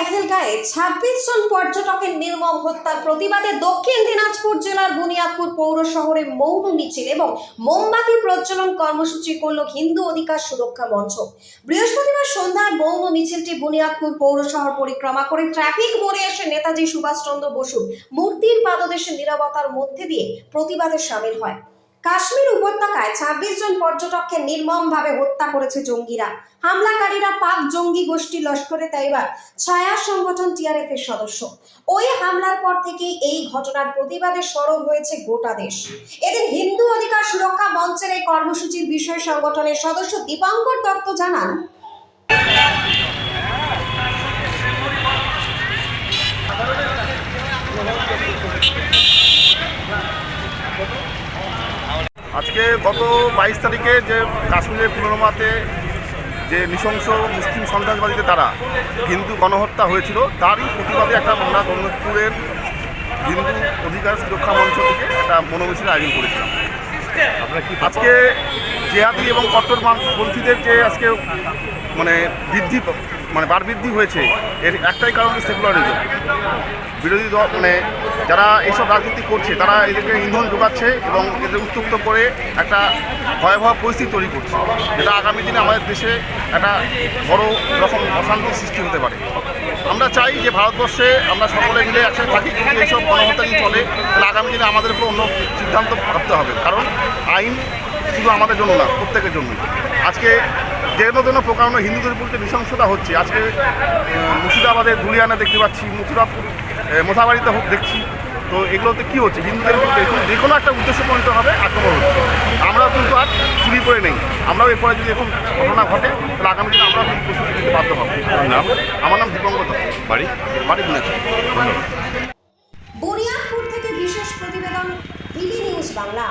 পেহেলগাঁয়ে ছাব্বিশ জন পর্যটকের নির্মম হত্যার প্রতিবাদে দক্ষিণ দিনাজপুর জেলার বুনিয়াদপুর পৌর শহরে মৌন মিছিল এবং মোমবাতি প্রজ্বলন কর্মসূচি করল হিন্দু অধিকার সুরক্ষা মঞ্চ। বৃহস্পতিবার সন্ধ্যায় মৌন মিছিলটি বুনিয়াদপুর পৌর শহর পরিক্রমা করে ট্রাফিক মোড়ে এসে নেতাজি সুভাষচন্দ্র বসু মূর্তির পাদদেশে নিরাপত্তার মধ্যে দিয়ে প্রতিবাদে সামিল হয়। কাশ্মীর উপত্যকায় ছাব্বিশ জন পর্যটককে নির্মমভাবে হত্যা করেছে জঙ্গিরা। হামলাকারীরা পাক জঙ্গি গোষ্ঠী লস্করে তাইবার ছায়া সংগঠন টিআরএফ এর সদস্য। ওই হামলার পর থেকে এই ঘটনার প্রতিবাদে সরব হয়েছে গোটা দেশ। এদিন হিন্দু অধিকার সুরক্ষা মঞ্চের এই কর্মসূচির বিষয় সংগঠনের সদস্য দীপঙ্কর দত্ত জানান আজকে গত বাইশ তারিখে যে কাশ্মীরের পুলওয়ামাতে যে নৃশংস মুসলিম সন্ত্রাসবাদীদের দ্বারা হিন্দু গণহত্যা হয়েছিল তারই প্রতিবাদে একটা আমরা গণপুরের হিন্দু অধিকার সুরক্ষা মঞ্চ থেকে একটা মনোমিছিল আয়োজন করেছিলাম। আজকে জেহাদি এবং কট্টরপন্থীদের যে আজকে মানে বৃদ্ধি মানে বার বৃদ্ধি হয়েছে, এর একটাই কারণ সেকুলারিজম বিরোধী দল মানে যারা এইসব রাজনীতি করছে, তারা এদেরকে ইন্ধন যোগাচ্ছে এবং এদের উত্তপ্ত করে একটা ভয়াবহ পরিস্থিতি তৈরি করছে, যেটা আগামী দিনে আমাদের দেশে একটা বড় রকম অশান্তির সৃষ্টি হতে পারে। আমরা চাই যে ভারতবর্ষে আমরা সকলে মিলে একসাথে থাকি কিন্তু এইসব গণহত্যা যদি চলে, তাহলে আগামী দিনে আমাদের উপর অন্য সিদ্ধান্ত ভাবতে হবে। কারণ আইন শুধু আমাদের জন্য না, প্রত্যেকের জন্য আজকে যেন যেন প্রকারণ হিন্দুদের উপর যে নৃশংসতা হচ্ছে। আজকে মুর্শিদাবাদের ধুলিয়ানা দেখতে পাচ্ছি মথুরাপুর মোথাবাড়িতে হোক দেখছি। তো এগুলোতে কী হচ্ছে? হিন্দুদের দেখুন যে কোনো একটা উদ্দেশ্য পরিণত হবে আক্রমণ হচ্ছে। আমরা কিন্তু আর চুরি করে নেই। আমরাও এরপরে যদি এরকম ঘটনা ঘটে তাহলে আগামী দিনে আমরাও কিন্তু প্রস্তুতি নিতে বাধ্য হব। নাম? আমার নাম দীপঙ্কর দত্ত। বাড়ি? বাড়ি ধন্যবাদ। বুনিয়াদপুর থেকে বিশেষ প্রতিবেদন নিউজ বাংলা।